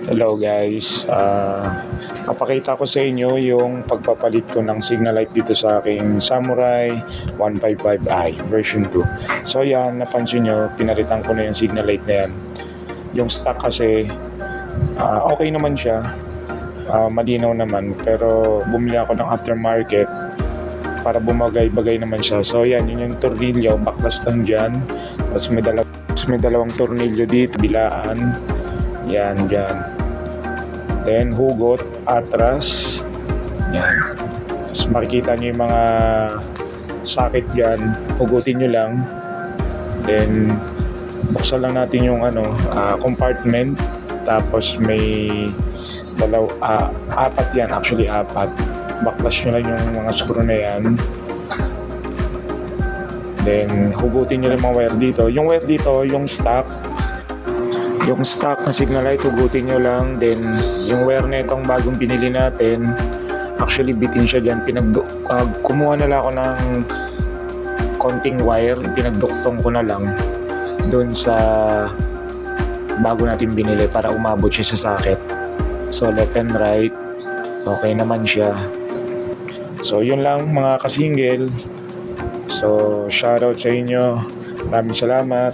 Hello guys, Ah, papakita ko sa inyo yung pagpapalit ko ng signal light dito sa aking Samurai 155i version 2. So yan, napansin nyo, pinalitan ko na yung signal light na yan. Yung stock kasi, ah, okay naman siya, Ah, malinaw naman, pero bumili ako ng aftermarket para bumagay-bagay naman siya. So yan, yun yung tornilyo, baklas lang dyan. Tapos may, dalaw may dalawang tornilyo dito, bilaan. Yan, dyan. Then hugot, atras. Yan. Tapos makikita nyo yung mga socket dyan. Hugutin nyo lang. Then buksan lang natin yung ano, ah, compartment. Tapos may dalaw, ah, apat yan. Actually, apat. Baklas nyo lang yung mga screw na yan. Then, hugutin nyo yung mga wire dito. Yung wire dito, yung stock, yung stock na signal light, hugutin nyo lang. Then, yung wire na bagong pinili natin, actually bitin siya dyan. Pinag ah, kumuha na lang ako ng konting wire, pinagduktong ko na lang doon sa bago natin binili para umabot siya sa socket. So, left and right, okay naman siya. So, yun lang mga kasingil. So, shoutout sa inyo. Maraming salamat.